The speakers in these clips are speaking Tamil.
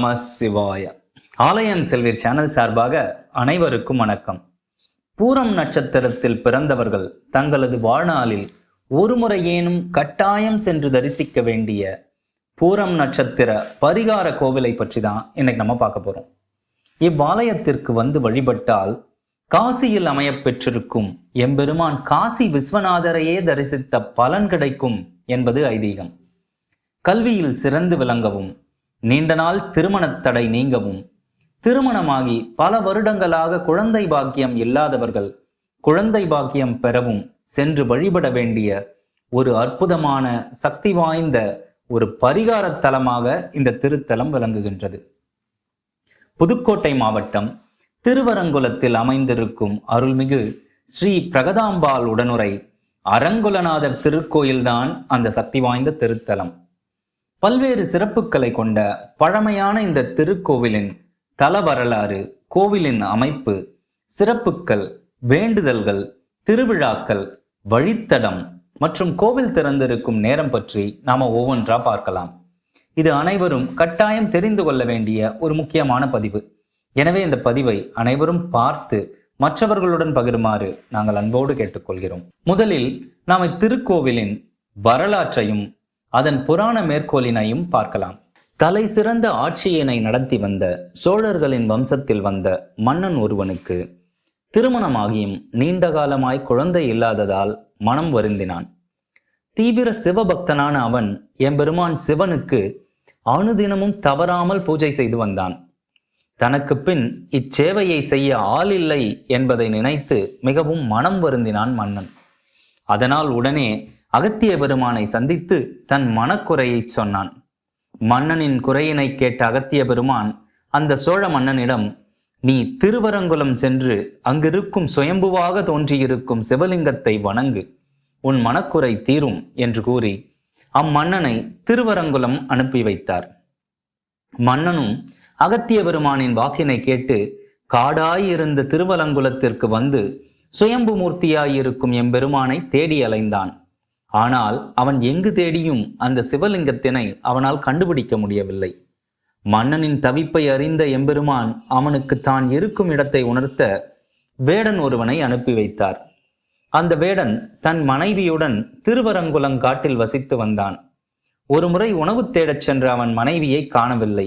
நம சிவாய. ஆலயம் செல்வீர் சேனல் சார்பாக அனைவருக்கும் வணக்கம். பூரம் நட்சத்திரத்தில் பிறந்தவர்கள் தங்களது வாழ்நாளில் ஒரு முறையேனும் கட்டாயம் சென்று தரிசிக்க வேண்டிய பூரம் நட்சத்திர பரிகார கோவிலை பற்றி தான் இன்னைக்கு நம்ம பார்க்க போறோம். இவ்வாலயத்திற்கு வந்து வழிபட்டால் காசியில் அமையப் பெற்றிருக்கும் எம்பெருமான் காசி விஸ்வநாதரையே தரிசித்த பலன் கிடைக்கும் என்பது ஐதீகம். கல்வியில் சிறந்து விளங்கவும் நீண்ட நாள் திருமணத் தடை நீங்கவும். திருமணமாகி பல வருடங்களாக குழந்தை பாக்கியம் இல்லாதவர்கள் குழந்தை பாக்கியம் பெறவும் சென்று வழிபட வேண்டிய ஒரு அற்புதமான சக்தி வாய்ந்த ஒரு பரிகார தலமாக இந்த திருத்தலம் விளங்குகின்றது. புதுக்கோட்டை மாவட்டம் திருவரங்குளத்தில் அமைந்திருக்கும் அருள்மிகு ஸ்ரீ பிரகதாம்பாள் உடனுரை அரங்குலநாதர் திருக்கோயில்தான் அந்த சக்தி வாய்ந்த திருத்தலம். பல்வேறு சிறப்புகளை கொண்ட பழமையான இந்த திருக்கோவிலின் தல வரலாறு கோவிலின் அமைப்பு சிறப்புக்கள் வேண்டுதல்கள் திருவிழாக்கள் வழித்தடம் மற்றும் கோவில் திறந்திருக்கும் நேரம் பற்றி நாம ஒவ்வொன்றா பார்க்கலாம். இது அனைவரும் கட்டாயம் தெரிந்து கொள்ள வேண்டிய ஒரு முக்கியமான பதிவு. எனவே இந்த பதிவை அனைவரும் பார்த்து மற்றவர்களுடன் பகிருமாறு நாங்கள் அன்போடு கேட்டுக்கொள்கிறோம். முதலில் நாம் இத்திருக்கோவிலின் வரலாற்றையும் அதன் புராண மேற்கோளினையும் பார்க்கலாம். தலை சிறந்த ஆட்சியினை நடத்தி வந்த சோழர்களின் வம்சத்தில் வந்த மன்னன் ஒருவனுக்கு திருமணமாகியும் நீண்ட காலமாய் குழந்தை இல்லாததால் மனம் வருந்தினான். தீவிர சிவபக்தனான அவன் எம்பெருமான் சிவனுக்கு அனுதினமும் தவறாமல் பூஜை செய்து வந்தான். தனக்கு பின் இச்சேவையை செய்ய ஆள் இல்லை என்பதை நினைத்து மிகவும் மனம் வருந்தினான் மன்னன். அதனால் உடனே அகத்திய பெருமானை சந்தித்து தன் மனக்குறையை சொன்னான். மன்னனின் குறையினை கேட்ட அகத்திய பெருமான் அந்த சோழ மன்னனிடம் நீ திருவரங்குளம் சென்று அங்கிருக்கும் சுயம்புவாக தோன்றியிருக்கும் சிவலிங்கத்தை வணங்கு. உன் மனக்குறை தீரும் என்று கூறி அம்மன்னனை திருவரங்குளம் அனுப்பி வைத்தார். மன்னனும் அகத்திய பெருமானின் வாக்கினை கேட்டு காடாயிருந்த திருவலங்குலத்திற்கு வந்து சுயம்பு மூர்த்தியாயிருக்கும் எம்பெருமானை தேடி அலைந்தான். ஆனால் அவன் எங்கு தேடியும் அந்த சிவலிங்கத்தினை அவனால் கண்டுபிடிக்க முடியவில்லை. மன்னனின் தவிப்பை அறிந்த எம்பெருமான் அவனுக்கு தான் இருக்கும் இடத்தை உணர்த்த வேடன் ஒருவனை அனுப்பி வைத்தார். அந்த வேடன் தன் மனைவியுடன் திருவரங்குலங்காட்டில் வசித்து வந்தான். ஒருமுறை உணவு தேடச் சென்ற அவன் மனைவியை காணவில்லை.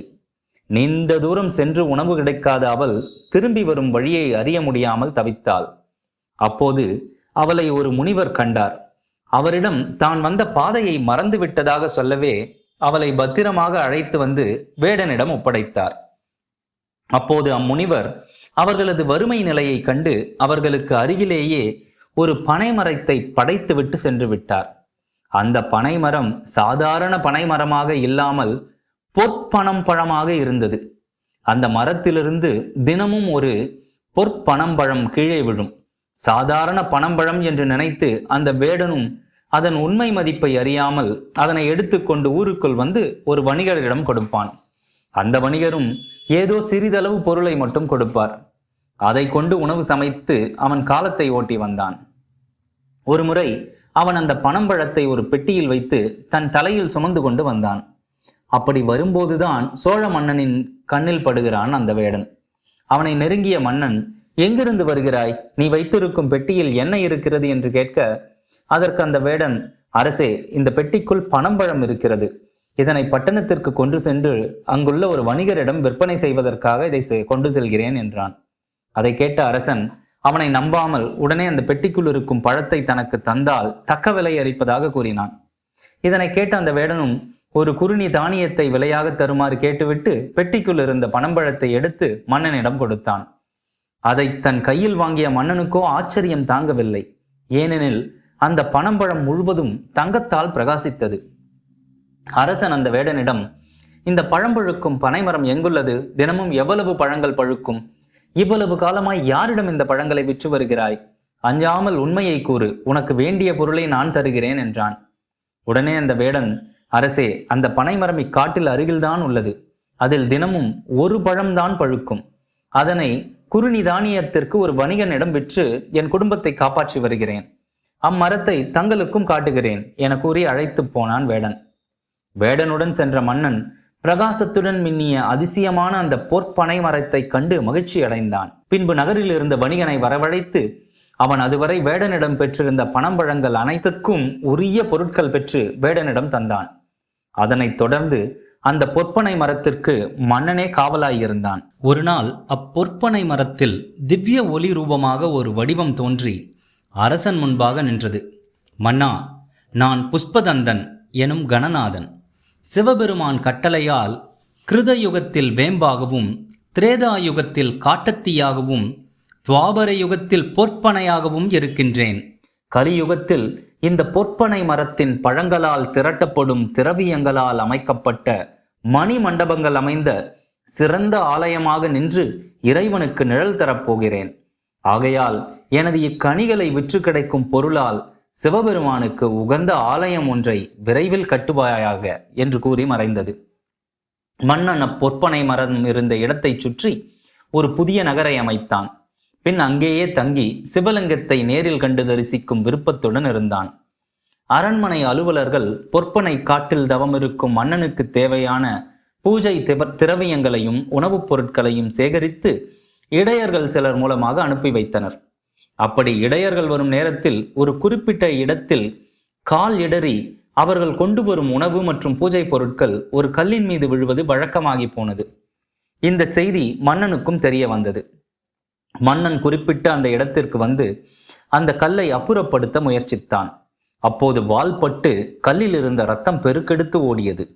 நீண்ட தூரம் சென்று உணவு கிடைக்காத அவள் திரும்பி வரும் வழியை அறிய முடியாமல் தவித்தாள். அப்போது அவளை ஒரு முனிவர் கண்டார். அவரிடம் தான் வந்த பாதையை மறந்து விட்டதாக சொல்லவே அவளை பத்திரமாக அழைத்து வந்து வேடனிடம் ஒப்படைத்தார். அப்போது அம்முனிவர் அவர்களது வறுமை நிலையை கண்டு அவர்களுக்கு அருகிலேயே ஒரு பனைமரத்தை படைத்துவிட்டு சென்று விட்டார். அந்த பனைமரம் சாதாரண பனைமரமாக இல்லாமல் பொற்பனம் பழமாக இருந்தது. அந்த மரத்திலிருந்து தினமும் ஒரு பொற்பனம்பழம் கீழே விழும். சாதாரண பனம்பழம் என்று நினைத்து அந்த வேடனும் அதன் உண்மை மதிப்பை அறியாமல் அதனை எடுத்துக்கொண்டு ஊருக்குள் வந்து ஒரு வணிகரிடம் கொடுப்பான். அந்த வணிகரும் ஏதோ சிறிதளவு பொருளை மட்டும் கொடுப்பார். அதை கொண்டு உணவு சமைத்து அவன் காலத்தை ஓட்டி வந்தான். ஒருமுறை அவன் அந்த பணம்பழத்தை ஒரு பெட்டியில் வைத்து தன் தலையில் சுமந்து கொண்டு வந்தான். அப்படி வரும்போதுதான் சோழ மன்னனின் கண்ணில் படுகிறான் அந்த வேடன். அவனை நெருங்கிய மன்னன் எங்கிருந்து வருகிறாய்? நீ வைத்திருக்கும் பெட்டியில் என்ன இருக்கிறது? என்று கேட்க அதற்கு அந்த வேடன் அரசே இந்த பெட்டிக்குள் பனம்பழம் இருக்கிறது. இதனை பட்டணத்திற்கு கொண்டு சென்று அங்குள்ள ஒரு வணிகரிடம் விற்பனை செய்வதற்காக இதை கொண்டு செல்கிறேன் என்றான். அதை கேட்ட அரசன் அவனை நம்பாமல் உடனே அந்த பெட்டிக்குள் இருக்கும் பழத்தை தனக்கு தந்தால் தக்க விலை அளிப்பதாக கூறினான். இதனை கேட்ட அந்த வேடனும் ஒரு குறுநி தானியத்தை விலையாக தருமாறு கேட்டுவிட்டு பெட்டிக்குள் இருந்த பனம்பழத்தை எடுத்து மன்னனிடம் கொடுத்தான். அதை தன் கையில் வாங்கிய மன்னனுக்கோ ஆச்சரியம் தாங்கவில்லை. ஏனெனில் அந்த பனம்பழம் முழுவதும் தங்கத்தால் பிரகாசித்தது. அரசன் அந்த வேடனிடம் இந்த பழம் பழுக்கும் பனைமரம் எங்குள்ளது? தினமும் எவ்வளவு பழங்கள் பழுக்கும்? இவ்வளவு காலமாய் யாரிடம் இந்த பழங்களை விற்று வருகிறாய்? அஞ்சாமல் உண்மையை கூறு உனக்கு வேண்டிய பொருளை நான் தருகிறேன் என்றான். உடனே அந்த வேடன் அரசே அந்த பனைமரம் இக்காட்டில் அருகில்தான் உள்ளது. அதில் தினமும் ஒரு பழம்தான் பழுக்கும். அதனை குறுநி தானியத்திற்கு ஒரு வணிகனிடம் விற்று என் குடும்பத்தை காப்பாற்றி வருகிறேன். அம்மரத்தை தங்களுக்கும் காட்டுகிறேன் என கூறி அழைத்துப் போனான் வேடன். வேடனுடன் சென்ற மன்னன் பிரகாசத்துடன் மின்னிய அதிசயமான அந்த பொற்பனை மரத்தை கண்டு மகிழ்ச்சி அடைந்தான். பின்பு நகரில் இருந்த வணிகனை வரவழைத்து அவன் அதுவரை வேடனிடம் பெற்றிருந்த பணம்பழங்கள் அனைத்துக்கும் உரிய பொருட்கள் பெற்று வேடனிடம் தந்தான். அதனைத் தொடர்ந்து அந்த பொற்பனை மரத்திற்கு மன்னனே காவலாயிருந்தான். ஒரு நாள் அப்பொற்பனை மரத்தில் திவ்ய ஒளி ரூபமாக ஒரு வடிவம் தோன்றி அரசன் முன்பாக நின்றது. மன்னா நான் புஷ்பதந்தன் எனும் கணநாதன். சிவபெருமான் கட்டளையால் கிருத யுகத்தில் வேம்பாகவும் திரேதா யுகத்தில் காட்டத்தியாகவும் துவாபர யுகத்தில் பொற்பனையாகவும் இருக்கின்றேன். கலியுகத்தில் இந்த பொற்பனை மரத்தின் பழங்களால் திரட்டப்படும் திரவியங்களால் அமைக்கப்பட்ட மணி மண்டபங்கள் அமைந்த சிறந்த ஆலயமாக நின்று இறைவனுக்கு நிழல் தரப்போகிறேன் ஆகையால் எனது இக்கனிகளை விற்று கிடைக்கும் பொருளால் சிவபெருமானுக்கு உகந்த ஆலயம் ஒன்றை விரைவில் கட்டுவாயாக என்று கூறி மறைந்தது. மன்னன் அப்பொற்பனை மரம் இருந்த இடத்தைச் சுற்றி ஒரு புதிய நகரை அமைத்தான். பின் அங்கேயே தங்கி சிவலிங்கத்தை நேரில் கண்டு தரிசிக்கும் விருப்பத்துடன் இருந்தான். அரண்மனை அலுவலர்கள் பொற்பனை காட்டில் தவம் இருக்கும் மன்னனுக்கு தேவையான பூஜை திரவியங்களையும் உணவுப் பொருட்களையும் சேகரித்து இடையர்கள் சிலர் மூலமாக அனுப்பி வைத்தனர். அப்படி இடையர்கள் வரும் நேரத்தில் ஒரு குறிப்பிட்ட இடத்தில் கால் இடறி அவர்கள் கொண்டு வரும் உணவு மற்றும் பூஜை பொருட்கள் ஒரு கல்லின் மீது விழுவது வழக்கமாகி போனது. இந்த செய்தி மன்னனுக்கும் தெரிய வந்தது. மன்னன் குறிப்பிட்ட அந்த இடத்திற்கு வந்து அந்த கல்லை அப்புறப்படுத்த முயற்சித்தான். அப்போது வாள்பட்டு கல்லில் இருந்த ரத்தம் பெருக்கெடுத்து ஓடியது.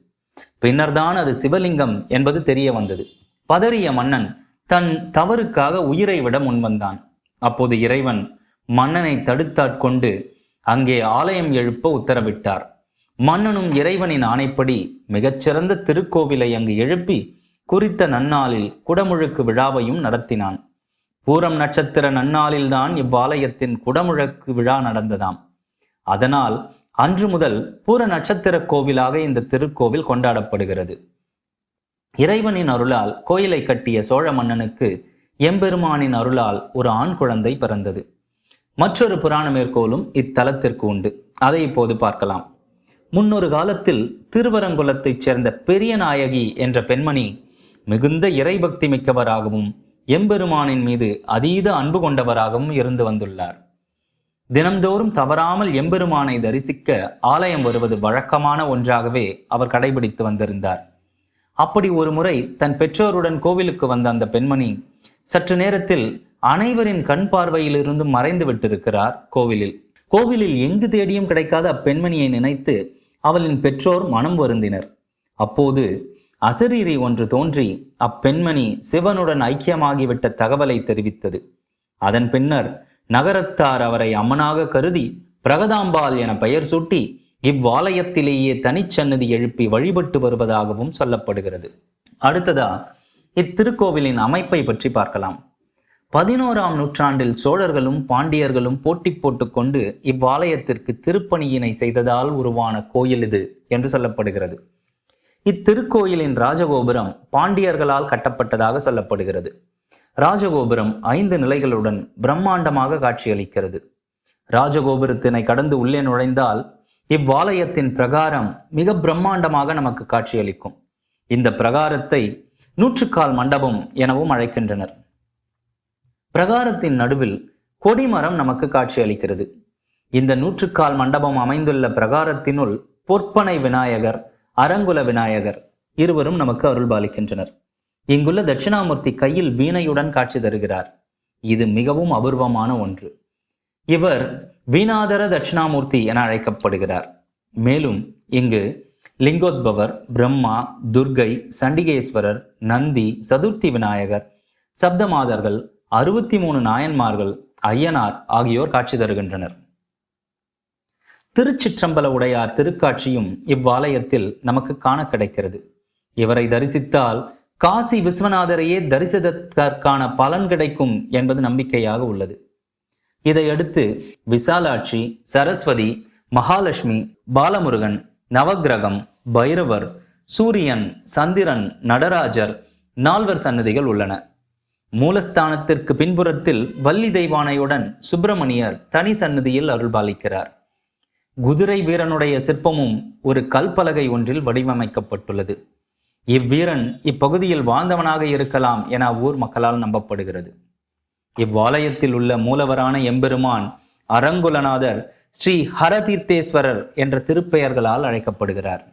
பின்னர்தான் அது சிவலிங்கம் என்பது தெரிய வந்தது. பதறிய மன்னன் தன் தவறுக்காக உயிரை விட முன்வந்தான். அப்போது இறைவன் மன்னனை தடுத்தாட்கொண்டு அங்கே ஆலயம் எழுப்ப உத்தரவிட்டார். மன்னனும் இறைவனின் ஆணைப்படி மிகச்சிறந்த திருக்கோவிலை அங்கு எழுப்பி குறித்த நன்னாளில் குடமுழுக்கு விழாவையும் நடத்தினான். பூரம் நட்சத்திர நன்னாளில்தான் இவ்வாலயத்தின் குடமுழக்கு விழா நடந்ததாம். அதனால் அன்று முதல் பூர நட்சத்திர கோவிலாக இந்த திருக்கோவில் கொண்டாடப்படுகிறது. இறைவனின் அருளால் கோயிலை கட்டிய சோழ மன்னனுக்கு எம்பெருமானின் அருளால் ஒரு ஆண் குழந்தை பிறந்தது. மற்றொரு புராண மேற்கோளும் இத்தலத்திற்கு உண்டு. அதை இப்போது பார்க்கலாம். முன்னொரு காலத்தில் திருவரங்குளத்தைச் சேர்ந்த பெரிய நாயகி என்ற பெண்மணி மிகுந்த இறைபக்தி மிக்கவராகவும் எம்பெருமானின் மீது அதீத அன்பு கொண்டவராகவும் இருந்து வந்துள்ளார். தினம்தோறும் தவறாமல் எம்பெருமானை தரிசிக்க ஆலயம் வருவது வழக்கமான ஒன்றாகவே அவர் கடைபிடித்து வந்திருந்தார். அப்படி ஒரு முறை தன் பெற்றோருடன் கோவிலுக்கு வந்த அந்த பெண்மணி சற்று நேரத்தில் அனைவரின் கண் பார்வையிலிருந்து மறைந்து விட்டிருக்கிறார் கோவிலில். கோவிலில் எங்கு தேடியும் கிடைக்காத அப்பெண்மணியை நினைத்து அவளின் பெற்றோர் மனம் வருந்தினர். அப்போது அசரீரி ஒன்று தோன்றி அப்பெண்மணி சிவனுடன் ஐக்கியமாகிவிட்ட தகவலை தெரிவித்தது. அதன் பின்னர் நகரத்தார் அவரை அம்மனாக கருதி பிரகதாம்பாள் என பெயர் சூட்டி இவ்வாலயத்திலேயே தனிச்சன்னதி எழுப்பி வழிபட்டு வருவதாகவும் சொல்லப்படுகிறது. அடுத்ததா இத்திருக்கோவிலின் அமைப்பை பற்றி பார்க்கலாம். பதினோராம் நூற்றாண்டில் சோழர்களும் பாண்டியர்களும் போட்டி போட்டுக்கொண்டு இவ்வாலயத்திற்கு திருப்பணியினை செய்ததால் உருவான கோயில் இது என்று சொல்லப்படுகிறது. இத்திருக்கோயிலின் ராஜகோபுரம் பாண்டியர்களால் கட்டப்பட்டதாக சொல்லப்படுகிறது. ராஜகோபுரம் ஐந்து நிலைகளுடன் பிரம்மாண்டமாக காட்சியளிக்கிறது. ராஜகோபுரத்தினை கடந்து உள்ளே நுழைந்தால் இவ்வாலயத்தின் பிரகாரம் மிக பிரம்மாண்டமாக நமக்கு காட்சியளிக்கும். இந்த பிரகாரத்தை நூற்றுக்கால் மண்டபம் எனவும் அழைக்கின்றனர். பிரகாரத்தின் நடுவில் கொடிமரம் நமக்கு காட்சியளிக்கிறது. இந்த நூற்றுக்கால் மண்டபம் அமைந்துள்ள பிரகாரத்தினுள் பொற்பனை விநாயகர் அரங்குல விநாயகர் இருவரும் நமக்கு அருள்பாலிக்கின்றனர் இங்குள்ள தட்சிணாமூர்த்தி கையில் வீணையுடன் காட்சி தருகிறார். இது மிகவும் அபூர்வமான ஒன்று. இவர் வீணாதர தட்சிணாமூர்த்தி என அழைக்கப்படுகிறார். மேலும் இங்கு லிங்கோத்பவர் பிரம்மா துர்கை சண்டிகேஸ்வரர் நந்தி சதுர்த்தி விநாயகர் சப்தமாதர்கள் அறுபத்தி மூணு நாயன்மார்கள் ஐயனார் ஆகியோர் காட்சி தருகின்றனர். திருச்சிற்றம்பல உடையார் திருக்காட்சியும் இவ்வாலயத்தில் நமக்கு காண கிடைக்கிறது. இவரை தரிசித்தால் காசி விஸ்வநாதரையே தரிசித்ததற்கான பலன் கிடைக்கும் என்பது நம்பிக்கையாக உள்ளது. இதையடுத்து விசாலாட்சி சரஸ்வதி மகாலட்சுமி பாலமுருகன் நவக்கிரகம் பைரவர் சூரியன் சந்திரன் நடராஜர் நால்வர் சன்னதிகள் உள்ளன. மூலஸ்தானத்திற்கு பின்புறத்தில் வள்ளி தெய்வானையுடன் சுப்பிரமணியர் தனி சன்னதியில் அருள்பாலிக்கிறார். குதிரை வீரனுடைய சிற்பமும் ஒரு கல்பலகை ஒன்றில் வடிவமைக்கப்பட்டுள்ளது. இவ்வீரன் இப்பகுதியில் வாழ்ந்தவனாக இருக்கலாம் என ஊர் மக்களால் நம்பப்படுகிறது. இவ்வாலயத்தில் உள்ள மூலவரான எம்பெருமான் அரங்குலநாதர் ஸ்ரீ ஹரதீர்த்தேஸ்வரர் என்ற திருப்பெயர்களால் அழைக்கப்படுகிறார்.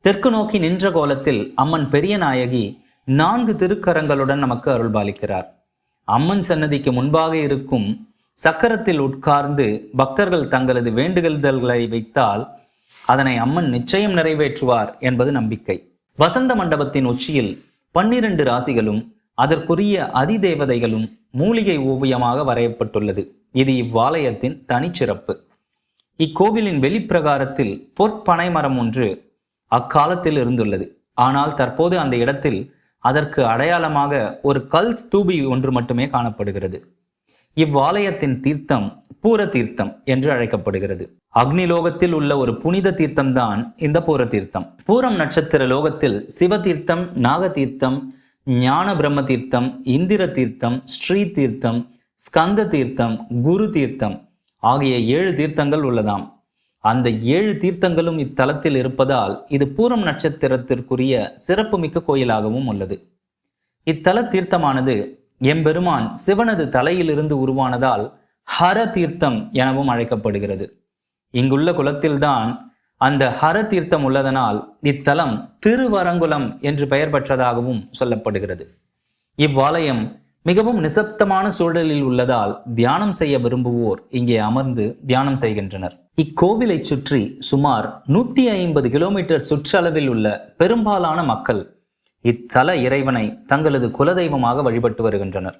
தெற்கு நோக்கி நின்ற கோலத்தில் அம்மன் பெரிய நாயகி நான்கு திருக்கரங்களுடன் நமக்கு அருள்பாலிக்கிறார். அம்மன் சன்னதிக்கு முன்பாக இருக்கும் சக்கரத்தில் உட்கார்ந்து பக்தர்கள் தங்களது வேண்டுதல்களை வைத்தால் அதனை அம்மன் நிச்சயம் நிறைவேற்றுவார் என்பது நம்பிக்கை. வசந்த மண்டபத்தின் உச்சியில் பன்னிரண்டு ராசிகளும் அதற்குரிய அதிதேவதைகளும் மூலிகை ஓவியமாக வரையப்பட்டுள்ளது. இது இவ்வாலயத்தின் தனிச்சிறப்பு. இக்கோவிலின் வெளிப்பிரகாரத்தில் பொற்பனை மரம் ஒன்று அக்காலத்தில் இருந்துள்ளது. ஆனால் தற்போது அந்த இடத்தில் அதற்கு அடையாளமாக ஒரு கல் ஸ்தூபி ஒன்று மட்டுமே காணப்படுகிறது. இவ்வாலயத்தின் தீர்த்தம் பூர தீர்த்தம் என்று அழைக்கப்படுகிறது. அக்னிலோகத்தில் உள்ள ஒரு புனித தீர்த்தம் தான் இந்த பூர தீர்த்தம். பூரம் நட்சத்திர லோகத்தில் சிவ தீர்த்தம் நாக தீர்த்தம் ஞான பிரம்ம தீர்த்தம் இந்திர தீர்த்தம் ஸ்ரீ தீர்த்தம் ஸ்கந்த தீர்த்தம் குரு தீர்த்தம் ஆகிய ஏழு தீர்த்தங்கள் உள்ளதாம். அந்த ஏழு தீர்த்தங்களும் இத்தலத்தில் இருப்பதால் இது பூரம் நட்சத்திரத்திற்குரிய சிறப்புமிக்க கோயிலாகவும் உள்ளது. இத்தல தீர்த்தமானது எம்பெருமான் சிவனது தலையிலிருந்து உருவானதால் ஹர தீர்த்தம் எனவும் அழைக்கப்படுகிறது. இங்குள்ள குலத்தில்தான் அந்த ஹர தீர்த்தம் உள்ளதனால் இத்தலம் திருவரங்குளம் என்று பெயர் பெற்றதாகவும் சொல்லப்படுகிறது. இவ்வாலயம் மிகவும் நிசப்தமான சூழலில் உள்ளதால் தியானம் செய்ய விரும்புவோர் இங்கே அமர்ந்து தியானம் செய்கின்றனர். இக்கோவிலை சுற்றி சுமார் நூத்தி ஐம்பது கிலோமீட்டர் சுற்றளவில் உள்ள பெரும்பாலான மக்கள் இத்தல இறைவனை தங்களது குலதெய்வமாக வழிபட்டு வருகின்றனர்.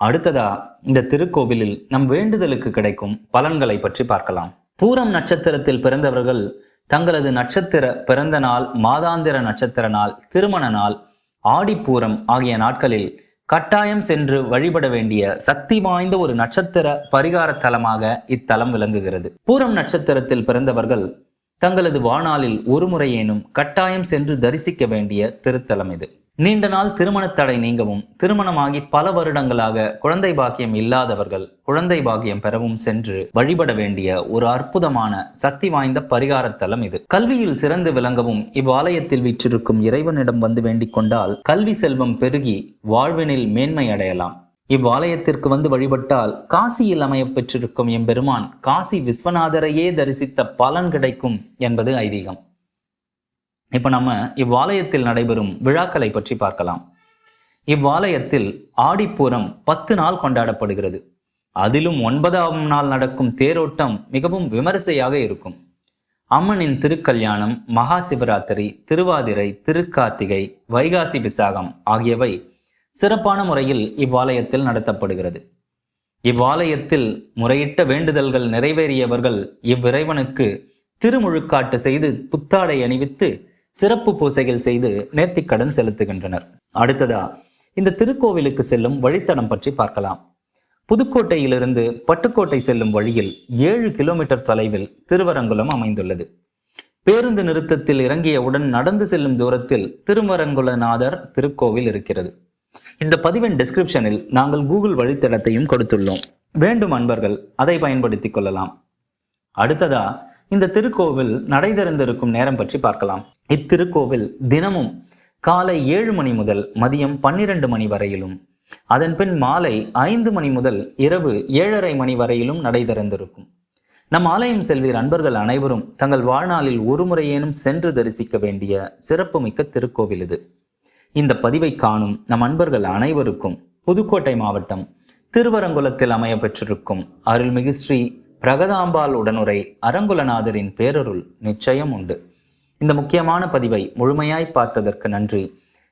அடுத்ததா இந்த திருக்கோவிலில் நம் வேண்டுதலுக்கு கிடைக்கும் பலன்களை பற்றி பார்க்கலாம். பூரம் நட்சத்திரத்தில் பிறந்தவர்கள் தங்களது நட்சத்திர பிறந்த நாள் மாதாந்திர நட்சத்திர நாள் திருமண நாள் ஆடிப்பூரம் ஆகிய நாட்களில் கட்டாயம் சென்று வழிபட வேண்டிய சக்தி வாய்ந்த ஒரு நட்சத்திர பரிகார தலமாக இத்தலம் விளங்குகிறது. பூரம் நட்சத்திரத்தில் பிறந்தவர்கள் தங்களது வாணாளில் ஒரு முறையேனும் கட்டாயம் சென்று தரிசிக்க வேண்டிய திருத்தலம் இது. நீண்ட நாள் திருமண தடை நீங்கவும் திருமணமாகி பல வருடங்களாக குழந்தை பாக்கியம் இல்லாதவர்கள் குழந்தை பாக்கியம் பெறவும் சென்று வழிபட வேண்டிய ஒரு அற்புதமான சக்தி வாய்ந்த பரிகார தலம் இது. கல்வியில் சிறந்து விளங்கவும் இவ்வாலயத்தில் வீற்றிருக்கும் இறைவனிடம் வந்து வேண்டிக் கொண்டால் கல்வி செல்வம் பெருகி வாழ்வினில் மேன்மை அடையலாம். இவ்வாலயத்திற்கு வந்து வழிபட்டால் காசியில் அமைய பெற்றிருக்கும் எம்பெருமான் காசி விஸ்வநாதரையே தரிசித்த பலன் கிடைக்கும் என்பது ஐதீகம். இப்போ நம்ம இவ்வாலயத்தில் நடைபெறும் விழாக்களை பற்றி பார்க்கலாம். இவ்வாலயத்தில் ஆடிப்பூரம் பத்து நாள் கொண்டாடப்படுகிறது. அதிலும் ஒன்பதாம் நாள் நடக்கும் தேரோட்டம் மிகவும் விமரிசையாக இருக்கும். அம்மனின் திருக்கல்யாணம் மகா சிவராத்திரி திருவாதிரை திருக்கார்த்திகை வைகாசி விசாகம் ஆகியவை சிறப்பான முறையில் இவ்வாலயத்தில் நடத்தப்படுகிறது. இவ்வாலயத்தில் முறையிட்ட வேண்டுதல்கள் நிறைவேறியவர்கள் இவ்விறைவனுக்கு திருமுழுக்காட்டு செய்து புத்தாடை அணிவித்து சிறப்பு பூசைகள் செய்து நேர்த்திக்கடன் செலுத்துகின்றனர். அடுத்ததா இந்த திருக்கோவிலுக்கு செல்லும் வழித்தடம் பற்றி பார்க்கலாம். புதுக்கோட்டையிலிருந்து பட்டுக்கோட்டை செல்லும் வழியில் ஏழு கிலோமீட்டர் தொலைவில் திருவரங்குளம் அமைந்துள்ளது. பேருந்து நிறுத்தத்தில் இறங்கியவுடன் நடந்து செல்லும் தூரத்தில் திருவரங்குலநாதர் திருக்கோவில் இருக்கிறது. இந்த பதிவின் டிஸ்கிரிப்ஷனில் நாங்கள் கூகுள் வழித்தடத்தையும் கொடுத்துள்ளோம். வேண்டும் அன்பர்கள் அதை பயன்படுத்திக் கொள்ளலாம். அடுத்ததா இந்த திருக்கோவில் நடை திறந்திருக்கும் நேரம் பற்றி பார்க்கலாம். இத்திருக்கோவில் தினமும் காலை ஏழு மணி முதல் மதியம் பன்னிரண்டு மணி வரையிலும் அதன் பின் மாலை ஐந்து மணி முதல் இரவு ஏழரை மணி வரையிலும் நடை திறந்திருக்கும். நம் ஆலயம் செல்வீர் அன்பர்கள் அனைவரும் தங்கள் வாழ்நாளில் ஒரு முறையேனும் சென்று தரிசிக்க வேண்டிய சிறப்புமிக்க திருக்கோவில் இது. இந்த பதிவை காணும் நம் அன்பர்கள் அனைவருக்கும் புதுக்கோட்டை மாவட்டம் திருவரங்குளத்தில் அமைய பெற்றிருக்கும் அருள்மிகு ஸ்ரீ பிரகதாம்பாள் உடனுரை அரங்குலநாதரின் பேரருள் நிச்சயம் உண்டு. இந்த முக்கியமான பதிவை முழுமையாய் பார்த்ததற்கு நன்றி.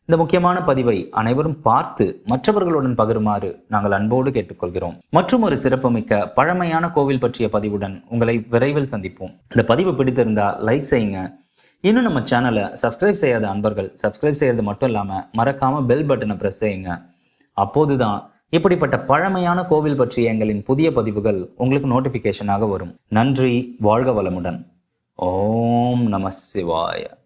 இந்த முக்கியமான பதிவை அனைவரும் பார்த்து மற்றவர்களுடன் பகிருமாறு நாங்கள் அன்போடு கேட்டுக்கொள்கிறோம். மற்றும் ஒரு சிறப்புமிக்க பழமையான கோவில் பற்றிய பதிவுடன் உங்களை விரைவில் சந்திப்போம். இந்த பதிவு பிடித்திருந்தால் லைக் செய்யுங்க. இன்னும் நம்ம சேனலை சப்ஸ்கிரைப் செய்யாத அன்பர்கள் சப்ஸ்கிரைப் செய்யறது மட்டும் இல்லாமல் மறக்காம பெல் பட்டனை ப்ரெஸ் செய்யுங்க. அப்போதுதான் இப்படிப்பட்ட பழமையான கோவில் பற்றிய எங்களின் புதிய பதிவுகள் உங்களுக்கு நோட்டிஃபிகேஷனாக வரும். நன்றி வாழ்க வளமுடன். ஓம் நம சிவாய.